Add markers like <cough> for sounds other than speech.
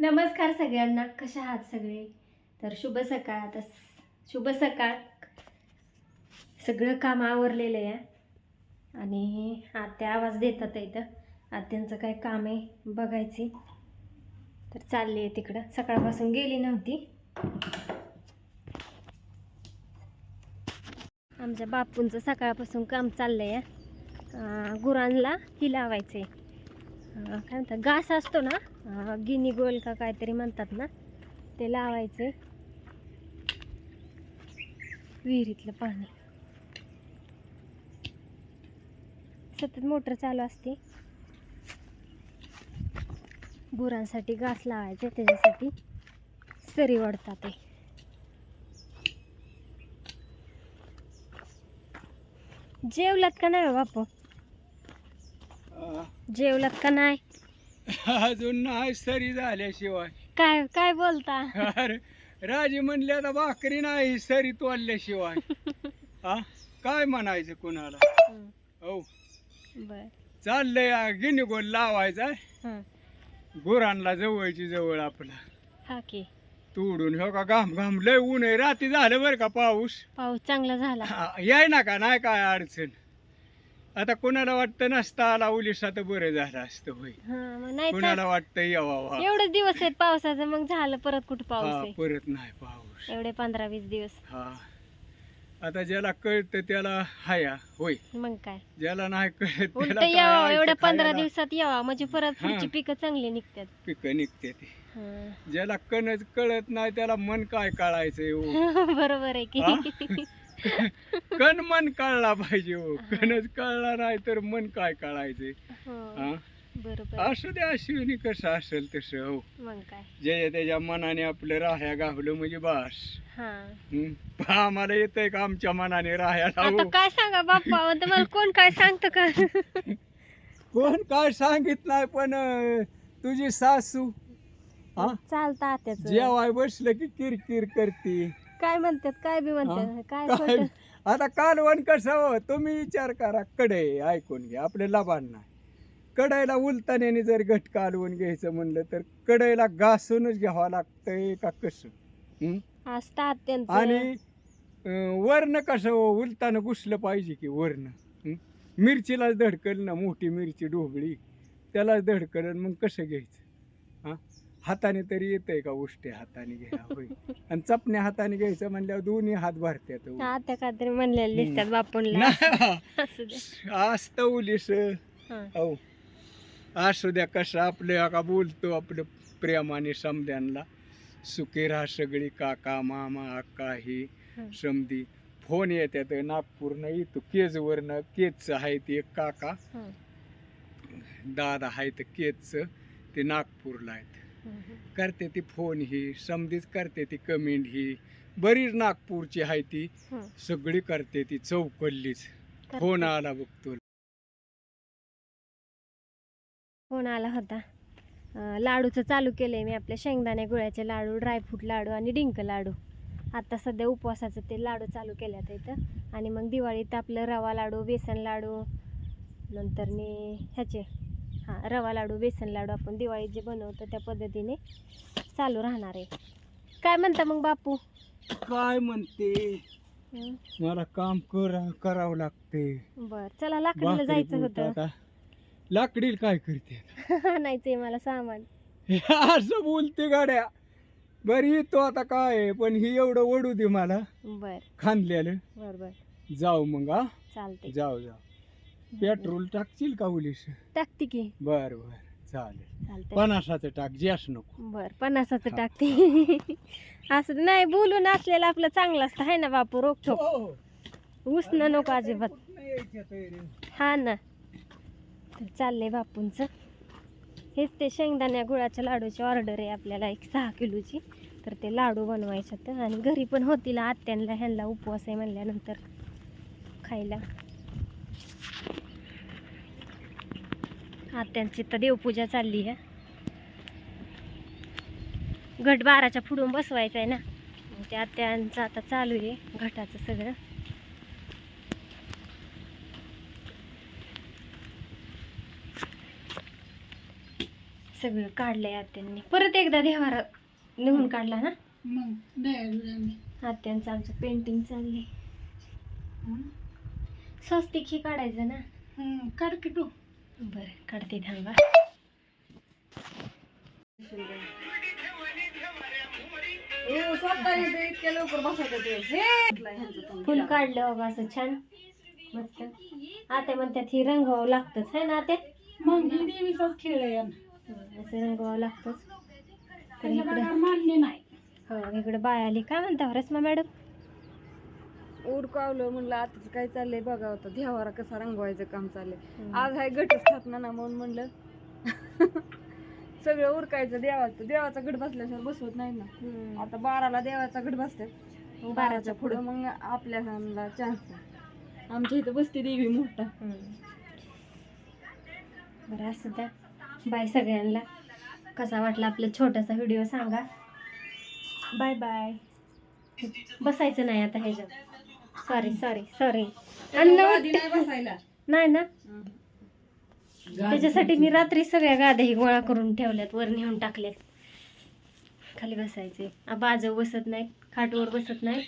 नमस्कार सगळ्यांना. कशा आहात सगळे? तर शुभ सकाळ. आता शुभ सकाळ. सगळं काम आवरलेलं आहे. आणि आत्या आवाज देतात इथं. आत्यांचं काय काम आहे बघायचे. तर चालली आहे तिकडं. सकाळपासून गेली नव्हती. आमच्या बापूंचं सकाळपासून काम चाललं आहे गुरांना ही लावायचं आहे काय म्हणतात घास असतो ना गिनी गोल का काहीतरी म्हणतात ना ते लावायचे. विहिरीतलं पाणी. सतत मोटर चालू असते. गुरांसाठी घास लावायचे त्याच्यासाठी सरी वाढतात ते. जेवलात का नाही हो बापू? जेवलात का नाही? अजून नाही सरी झाल्याशिवाय. काय काय बोलता? अरे राजी म्हणले आता भाकरी नाही सरी तोडल्याशिवाय. हा? काय म्हणायचं कुणाला? हं, बर. चाललंय गिनी गोल लावायचा हं, गुरांना जवळची जवळ आपला. हा की. तोडून हो का? घाम घाम लय ऊन आहे. रात्री झालं बरं का पाऊस? पाऊस चांगला झाला. हा, याय ना का नाही काय अडचण. आता कोणाला वाटतं नसता आला उलिसा तर बरं झालं असतं होय. हा मग नाही कोणाला वाटतं यावा चा- एवढे दिवस आहेत पावसाचं मग झालं परत कुठं पाऊस हा आहे? परत नाही पाऊस. एवढे पंधरा वीस दिवस. हा. आता ज्याला कळतं त्याला हाया होय. मग काय? ज्याला नाही कळत उलट त्याला यावं एवढ्या पंधरा खायला दिवसात यावा म्हणजे परत हा. पुढची पिकं चांगली निघतात. पिकं निघते ते. हा. ज्याला कणच कळत नाही त्याला मन काय काढायचंय हो. <laughs> बरोबर आहे की. हा? <laughs> <laughs> कण मन काढला पाहिजे हो. कणच कळला नाही तर मन काय काढायचंय हो, असू दे अश्विनी कसं असेल तसं हो. जे त्याच्या मनाने आपलं राह्या गावलं म्हणजे बास? आम्हाला येतंय का आमच्या मनाने राहायला आता हो? काय सांगा बाप्पा? तुम्हाला कोण काय सांगतं का? <laughs> कोण काय सांगित नाही पण तुझी सासू हा? चालतं आत्याच. जेवाय बसलं की किरकिर करते. काय म्हणतात काय बी म्हणतात काय काय खोटं? आता कालवण कसं हो? तुम्ही विचार करा कडे ऐकून घ्या आपले लबाड नाही. कडाईला उलताण्याने जर घट कालवून घ्यायचं म्हणलं तर कडाईला घासूनच घ्यावं लागतंय का कसं? हं? असतं आत्यांचं आणि अं, वर्ण कसं हो, उलतानं घुसलं पाहिजे की वर्ण? हं? मिरचीलाच धडकल ना मोठी मिरची ढोबळी. त्यालाच धडकल मग कसं घ्यायचं? हाताने तरी येतंय का उष्ट्या हाताने घ्या होय. आणि चपण्या हाताने घ्यायचं म्हणल्यावर दोन्ही हात भरत्यात हो. आत्या काहीतरी म्हणलेले दिसतात बापूंला. नाही, असू दे. असतं उलीस. हा. हो असू द्या कसं आपलं का बोलतो आपलं प्रेमाने समद्यांना. सुखी राहा सगळी काका मामा आका ही हं. समधी. फोन येतात नागपूरनं येतो केजवरनं केजचं आहे ते एक काका. हं, दादा आहे तर केजचं ते नागपूरला आहेत. करते ती फोन ही समधीच करते ती कमेंट ही. बरीच नागपूरची आहे ती. सगळी करते ती चौकल्लीच. फोन आला बघतो फोन आला होता. लाडूचं चालू केलंय मी आपल्या शेंगदाणे गुळ्याचे लाडू ड्रायफ्रूट लाडू आणि डिंक लाडू. आता सध्या उपवासाचं ते लाडू चालू केल्यात इथं. आणि मग दिवाळीत आपलं रवा लाडू बेसन लाडू नंतर नी ह्याचे हां रवा लाडू बेसन लाडू आपण दिवाळीत जे बनवतो त्या पद्धतीने चालू राहणार आहे. काय म्हणता मग बापू? काय म्हणते? हं, मला काम करा करावं लागते. बरं चला लाकडीला भाकरी जायचं होतं. आता लाकडीला काय करते? <laughs> आणायचंय मला सामान. असं बोलते गाड्या. बरी येतो आता काय आहे, पण ही एवढं ओढू दे मला. बर. खांदलेलं बर बर. जाऊ मग हा? चालते जाऊ जाऊ. पेट्रोल टाकशील का उलीस? टाकते की. बर बर. चालेल. पन्नासाचं टाक जास्त नको. बर पन्नासाचं हा. टाकते. <laughs> असं नाही बोलून असलेलं आपलं चांगलं असतं. आहे ना बापू रोखोक हो. उसणं नको अजिबात. यायच्या? हा ना. तर चाललंय बापूंचं. हेच ते शेंगदाण्या गुळाच्या लाडूची ऑर्डर आहे आपल्याला एक सहा किलोची. तर ते लाडू बनवायचे तर आणि घरी पण होतील आत्यांना ह्यांना उपवास आहे म्हणल्यानंतर खायला. आत्यांची तर देवपूजा चालली आहे. घट बाराच्या पुढून बसवायचं आहे ना ते आत्यांचं आता चालू आहे घटाचं सगळं. सगळं काढलंय आत्यांनी. परत एकदा देवारा लिहून काढला ना? मग आत्यांचं आमचं पेंटिंग चाललंय. स्वस्तिक ही काढायचं ना? काढ की तू. बरं काढते थांबा फुल काढलं बाबा असं छान. मस्त. आता म्हणतात ही रंगवावं लागतंच है ना ते मग ही देवीचाच खेळ आहे. असं रंगवावं लागतंच. तर इकडे बघा मान्य नाही. हो इकडे बाय आली काय म्हणता रस्मा मॅडम? उरकावलं म्हणलं आताच काय चाललंय बघा होतं देवारा कसा रंगवायचं काम चाललंय. आज हाय गटच स्थापना ना म्हणून म्हणलं. <laughs> सगळं उरकायचं देवाचं देवाचा गट बसल्याशिवाय बसवत नाही ना. आता बाराला देवाचा गट बसतात बाराच्या पुढं. मग आपल्या सणाला चान्स आमच्या इथं बसते देवी मोठा. बरं असं द्या. बाय सगळ्यांना. कसा वाटला आपला छोटासा व्हिडिओ सांगा. Bye bye. बसायचं नाही आता ह्याच्यात. सॉरी सॉरी सॉरी आधी नाही बसायला. नाही ना? त्याच्यासाठी मी रात्री सगळ्या गाद्याही गोळा करून ठेवल्यात वर नेऊन टाकल्यात. खाली बसायचे. बाजू बसत नाहीत खाटवर बसत नाहीत.